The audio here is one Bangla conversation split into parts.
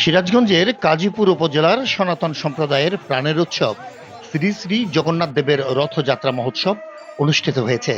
সিরাজগঞ্জের কাজীপুর উপজেলার সনাতন সম্প্রদায়ের প্রাণের উৎসব শ্রী শ্রী জগন্নাথ দেবের রথযাত্রা মহোৎসব অনুষ্ঠিত হয়েছে।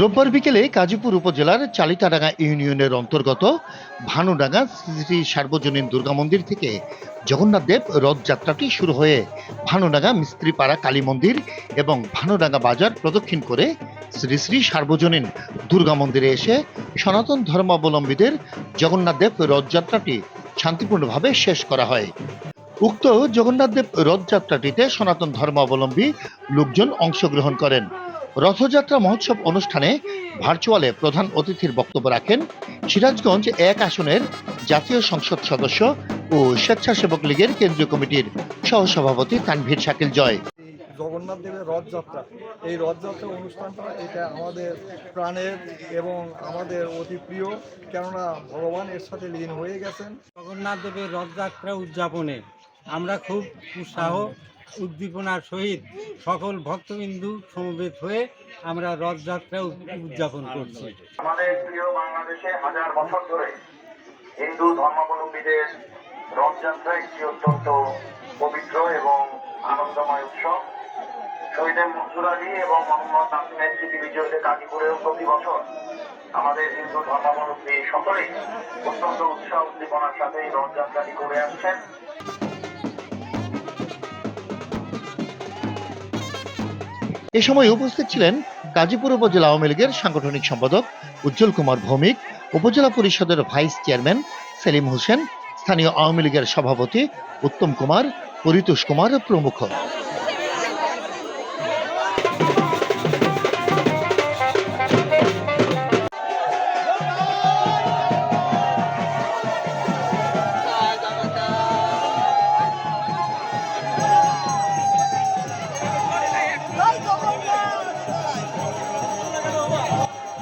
রোববার বিকেলে কাজীপুর উপজেলার চালিতাডাঙ্গা ইউনিয়নের অন্তর্গত ভানুডাঙ্গা শ্রী সার্বজনীন দুর্গা মন্দির থেকে জগন্নাথ দেব রথযাত্রাটি শুরু হয়ে ভানুডাঙ্গা মিস্ত্রিপাড়া কালী মন্দির এবং ভানুডাঙ্গা বাজার প্রদক্ষিণ করে শ্রী শ্রী সার্বজনীন দুর্গা মন্দিরে এসে সনাতন ধর্মাবলম্বীদের জগন্নাথ দেব রথযাত্রাটি শান্তিপূর্ণভাবে শেষ করা হয়। উক্ত জগন্নাথ দেব রথযাত্রাটিতে সনাতন ধর্মাবলম্বী লোকজন অংশগ্রহণ করেন। রথযাত্রা মহোৎসব অনুষ্ঠানে ভার্চুয়ালে প্রধান অতিথির বক্তব্য রাখেন সিরাজগঞ্জ এক আসনের জাতীয় সংসদ সদস্য ও স্বেচ্ছাসেবক লীগের কেন্দ্রীয় কমিটির সহসভাপতি তানভীর শাকিল জয়। জগন্নাথ দেবের রথযাত্রা। এই রথযাত্রা অনুষ্ঠানটা এটা আমাদের প্রাণের এবং আমাদের অতি প্রিয় কেননা ভগবান এর সাথে লীন হয়ে গেছেন। জগন্নাথ দেবের রথযাত্রা উদযাপনে আমরা খুব উৎসাহ উদ্দীপনার সহিত সকল ভক্তবিন্দু সমবেত হয়ে আমরা রথযাত্রা উদযাপন করছি। আমাদের প্রিয় বাংলাদেশে হাজার বছর ধরে হিন্দু ধর্মাবলম্বীদের রথযাত্রা একটি অত্যন্ত পবিত্র এবং আনন্দময় উৎসব। শহীদের মনসুর আলী এবং মোহাম্মদ নাসিমের স্মৃতি বিজয়তে কাজীপুরেও প্রতি বছর আমাদের হিন্দু ধর্মাবলম্বী সকলেই অত্যন্ত উৎসাহ উদ্দীপনার সাথে এই রথযাত্রাটি করে আসছেন। এ সময় উপস্থিত ছিলেন গাজীপুর উপজেলা আওয়ামী লীগের সাংগঠনিক সম্পাদক উজ্জ্বল কুমার ভৌমিক, উপজেলা পরিষদের ভাইস চেয়ারম্যান সেলিম হোসেন, স্থানীয় আওয়ামী লীগের সভাপতি উত্তম কুমার, পরিতোষ কুমার প্রমুখ।